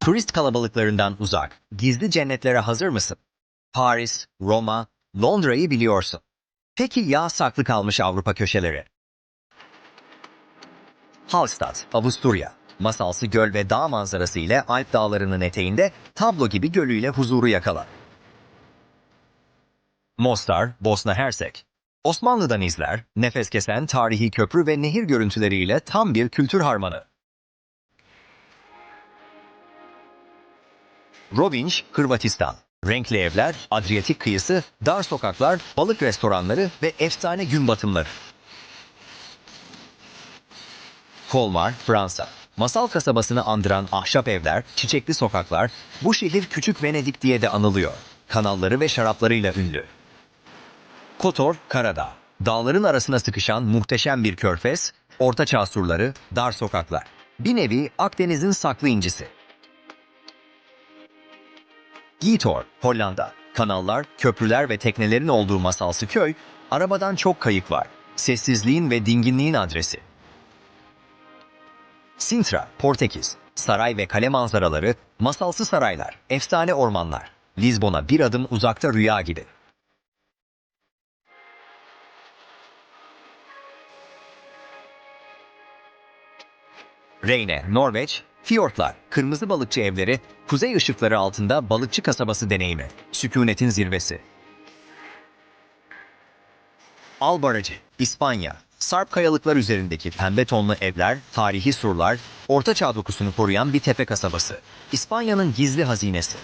Turist kalabalıklarından uzak, gizli cennetlere hazır mısın? Paris, Roma, Londra'yı biliyorsun. Peki ya saklı kalmış Avrupa köşeleri? Hallstatt, Avusturya. Masalsı göl ve dağ manzarası ile Alp dağlarının eteğinde tablo gibi gölüyle huzuru yakala. Mostar, Bosna Hersek. Osmanlı'dan izler, nefes kesen tarihi köprü ve nehir görüntüleriyle tam bir kültür harmanı. Rovinj, Hırvatistan. Renkli evler, Adriyatik kıyısı, dar sokaklar, balık restoranları ve efsane gün batımları. Kolmar, Fransa. Masal kasabasını andıran ahşap evler, çiçekli sokaklar, bu şehir Küçük Venedik diye de anılıyor. Kanalları ve şaraplarıyla ünlü. Kotor, Karadağ. Dağların arasına sıkışan muhteşem bir körfez, ortaçağ surları, dar sokaklar. Bir nevi Akdeniz'in saklı incisi. Gitor, Hollanda. Kanallar, köprüler ve teknelerin olduğu masalsı köy, arabadan çok kayık var. Sessizliğin ve dinginliğin adresi. Sintra, Portekiz. Saray ve kale manzaraları, masalsı saraylar, efsane ormanlar. Lizbon'a bir adım uzakta rüya gibi. Reyne, Norveç, fiyortlar, kırmızı balıkçı evleri, kuzey ışıkları altında balıkçı kasabası deneyimi, sükunetin zirvesi. Albaracı, İspanya, Sarp kayalıklar üzerindeki pembe tonlu evler, tarihi surlar, Orta Çağ dokusunu koruyan bir tepe kasabası. İspanya'nın gizli hazinesi.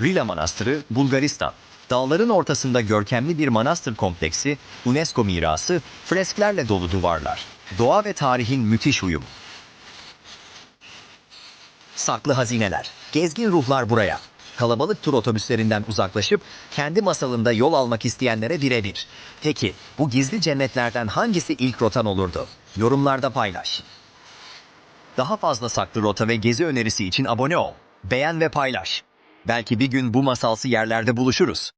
Rila Manastırı, Bulgaristan. Dağların ortasında görkemli bir manastır kompleksi, UNESCO mirası, fresklerle dolu duvarlar. Doğa ve tarihin müthiş uyumu. Saklı hazineler. Gezgin ruhlar buraya. Kalabalık tur otobüslerinden uzaklaşıp kendi masalında yol almak isteyenlere birebir. Peki bu gizli cennetlerden hangisi ilk rotan olurdu? Yorumlarda paylaş. Daha fazla saklı rota ve gezi önerisi için abone ol. Beğen ve paylaş. Belki bir gün bu masalsı yerlerde buluşuruz.